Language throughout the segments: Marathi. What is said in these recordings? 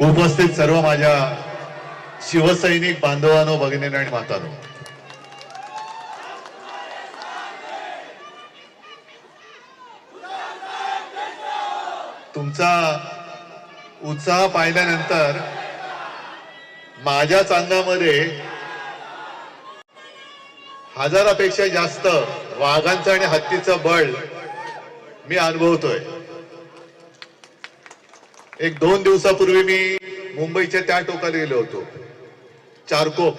उपस्थित सर्व माझ्या शिवसैनिक बांधवांनो भगिनी आणि मातानो. तुमचा उत्साह पाहिल्यानंतर माझ्याच अंगामध्ये हजारापेक्षा जास्त वाघांचं आणि हत्तीचं बळ मी अनुभवतोय. एक दोन दिवसापूर्वी मी मुंबईच्या त्या टोकाला गेलो होतो. चारकोप.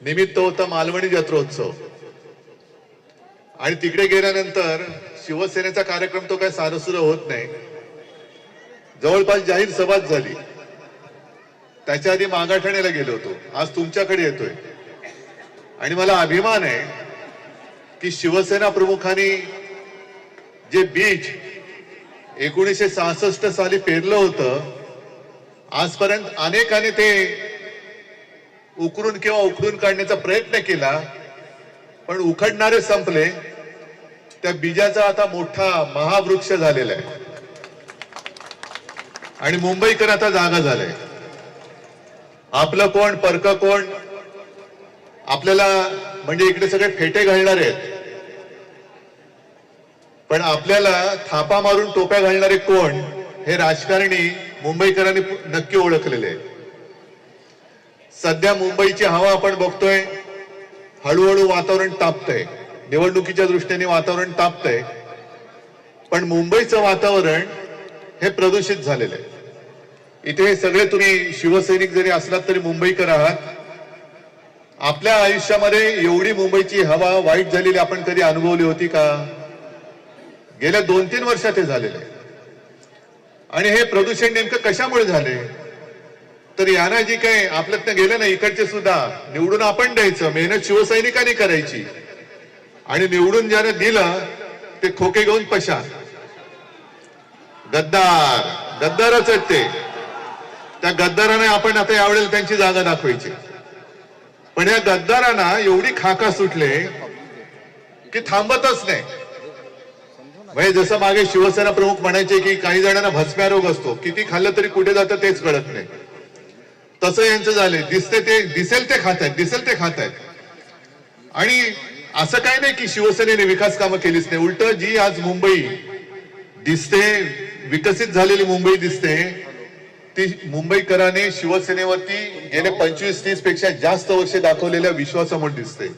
निमित्त होता मालवणी जत्रोत्सव. आणि तिकडे गेल्यानंतर शिवसेनेचा कार्यक्रम तो काय सारसुर होत नाही. जवळपास जाहीर सभाच झाली. त्याच्या आधी मागाठाण्याला गेलो होतो. आज तुमच्याकडे येतोय. आणि मला अभिमान आहे की शिवसेना प्रमुखांनी जे बीज एकोणीसशे सहासष्ट साली पेरलं होतं. आजपर्यंत अनेकाने ते उकरून किंवा उखडून काढण्याचा प्रयत्न केला पण उखडणारे संपले. त्या बीजाचा आता मोठा महावृक्ष झालेला आहे. आणि मुंबईकर आता जागा झालाय. आपलं कोण परक कोण आपल्याला म्हणजे इकडे सगळे फेटे घालणारे आहेत. पण आपल्याला थापा मारून टोप्या घालणारे कोण हे राजकारणी मुंबईकरांनी नक्की ओळखलेले सध्या मुंबईची हवा आपण बघतोय हळूहळू वातावरण तापतंय. निवडणुकीच्या दृष्टीने वातावरण तापतंय. पण मुंबईचं वातावरण हे प्रदूषित झालेलं आहे. इथे हे सगळे तुम्ही शिवसैनिक जरी असलात तरी मुंबईकर आहात. आपल्या आयुष्यामध्ये एवढी मुंबईची हवा वाईट झालेली आपण कधी अनुभवली होती का? गेल्या दोन तीन वर्षात हे झालेलं आहे. आणि हे प्रदूषण नेमकं कशामुळे झाले तर यांना जी काही आपल्यातनं गेलं ना इकडचे सुद्धा निवडून आपण द्यायचं मेहनत शिवसैनिकांनी करायची. आणि निवडून ज्याने दिलं ते खोके घेऊन पशा गद्दार गद्दारच आहेत ते. त्या गद्दाराने आपण आता यावेळेला त्यांची जागा दाखवायची. पण या गद्दारांना एवढी खाका सुटले की थांबतच नाही. म्हणजे जसं मागे शिवसेना प्रमुख म्हणायचे की काही जणांना भस्म्या रोग असतो किती खाल्लं तरी कुठे जातं तेच कळत नाही. तसं यांचं झालंय. दिसते ते दिसेल ते खात आहेत दिसेल ते खात आहेत. आणि असं काय नाही की शिवसेनेने विकास कामं केलीच नाही. उलट जी आज मुंबई दिसते विकसित झालेली मुंबई दिसते ती मुंबईकरांनी शिवसेनेवरती गेले पंचवीस तीसपेक्षा जास्त वर्षे दाखवलेल्या विश्वासामुळे दिसते.